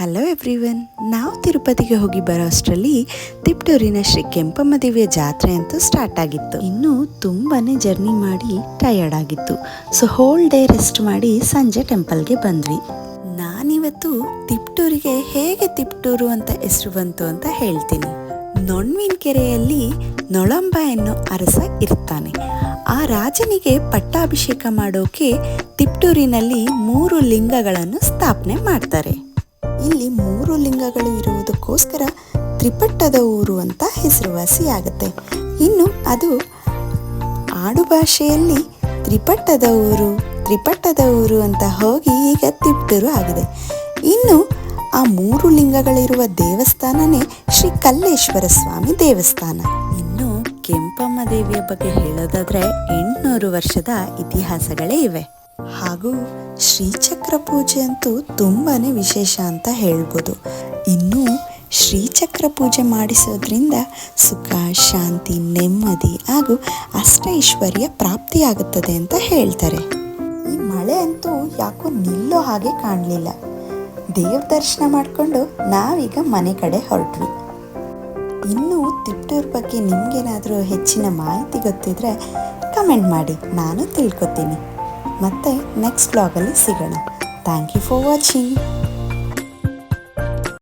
Hello everyone ನಾವು ತಿರುಪತಿಗೆ ಹೋಗಿ ಬರೋ ಅಷ್ಟರಲ್ಲಿ ತಿಪ್ಟೂರಿನ ಶ್ರೀ ಕೆಂಪಮ್ಮ ದೇವಿಯ ಜಾತ್ರೆ ಅಂತೂ ಸ್ಟಾರ್ಟ್ ಆಗಿತ್ತು. ಇನ್ನು ತುಂಬಾ ಜರ್ನಿ ಮಾಡಿ ಟಯರ್ಡ್ ಆಗಿತ್ತು. ಸೊ ಹೋಲ್ ಡೇ ರೆಸ್ಟ್ ಮಾಡಿ ಸಂಜೆ ಟೆಂಪಲ್ಗೆ ಬಂದ್ವಿ. ನಾನಿವತ್ತು ತಿಪ್ಟೂರಿಗೆ ಹೇಗೆ ತಿಪ್ಟೂರು ಅಂತ ಹೆಸರು ಬಂತು ಅಂತ ಹೇಳ್ತೀನಿ. ನೊಣ್ವಿನ ಕೆರೆಯಲ್ಲಿ ನೊಳಂಬ ಎನ್ನೋ ಅರಸ ಇರ್ತಾನೆ. ಆ ರಾಜನಿಗೆ ಪಟ್ಟಾಭಿಷೇಕ ಮಾಡೋಕೆ ತಿಪ್ಟೂರಿನಲ್ಲಿ ಮೂರು ಲಿಂಗಗಳನ್ನು ಸ್ಥಾಪನೆ ಮಾಡ್ತಾರೆ. ಇಲ್ಲಿ ಮೂರು ಲಿಂಗಗಳು ಇರುವುದಕ್ಕೋಸ್ಕರ ತ್ರಿಪಟ್ಟದ ಊರು ಅಂತ ಹೆಸರುವಾಸಿಯಾಗುತ್ತೆ. ಇನ್ನು ಅದು ಆಡು ಭಾಷೆಯಲ್ಲಿ ತ್ರಿಪಟ್ಟದ ಊರು ತ್ರಿಪಟ್ಟದ ಊರು ಅಂತ ಹೋಗಿ ಈಗ ತಿಪ್ಟೂರು ಆಗಿದೆ. ಇನ್ನು ಆ ಮೂರು ಲಿಂಗಗಳಿರುವ ದೇವಸ್ಥಾನನೇ ಶ್ರೀ ಕಲ್ಲೇಶ್ವರ ಸ್ವಾಮಿ ದೇವಸ್ಥಾನ. ಇನ್ನು ಕೆಂಪಮ್ಮ ದೇವಿಯ ಬಗ್ಗೆ ಹೇಳೋದಾದ್ರೆ ಎಂಟುನೂರು ವರ್ಷದ ಇತಿಹಾಸಗಳೇ ಇವೆ. ಹಾಗೂ ಶ್ರೀಚಕ್ರ ಪೂಜೆ ಅಂತೂ ತುಂಬಾ ವಿಶೇಷ ಅಂತ ಹೇಳ್ಬೋದು. ಇನ್ನು ಶ್ರೀಚಕ್ರ ಪೂಜೆ ಮಾಡಿಸೋದ್ರಿಂದ ಸುಖ, ಶಾಂತಿ, ನೆಮ್ಮದಿ ಹಾಗೂ ಅಷ್ಟೈಶ್ವರ್ಯ ಪ್ರಾಪ್ತಿಯಾಗುತ್ತದೆ ಅಂತ ಹೇಳ್ತಾರೆ. ಈ ಮಳೆ ಅಂತೂ ಯಾಕೋ ನಿಲ್ಲೋ ಹಾಗೆ ಕಾಣಲಿಲ್ಲ. ದೇವ್ರ ದರ್ಶನ ಮಾಡಿಕೊಂಡು ನಾವೀಗ ಮನೆ ಕಡೆ ಹೊರಟ್ವಿ. ಇನ್ನು ತಿಪ್ಟೂರ್ ಬಗ್ಗೆ ನಿಮಗೇನಾದರೂ ಹೆಚ್ಚಿನ ಮಾಹಿತಿ ಗೊತ್ತಿದ್ರೆ ಕಮೆಂಟ್ ಮಾಡಿ, ನಾನು ತಿಳ್ಕೊತೀನಿ. ಮತ್ತೆ ನೆಕ್ಸ್ಟ್ ಬ್ಲಾಗಲ್ಲಿ ಸಿಗೋಣ. Thank you for watching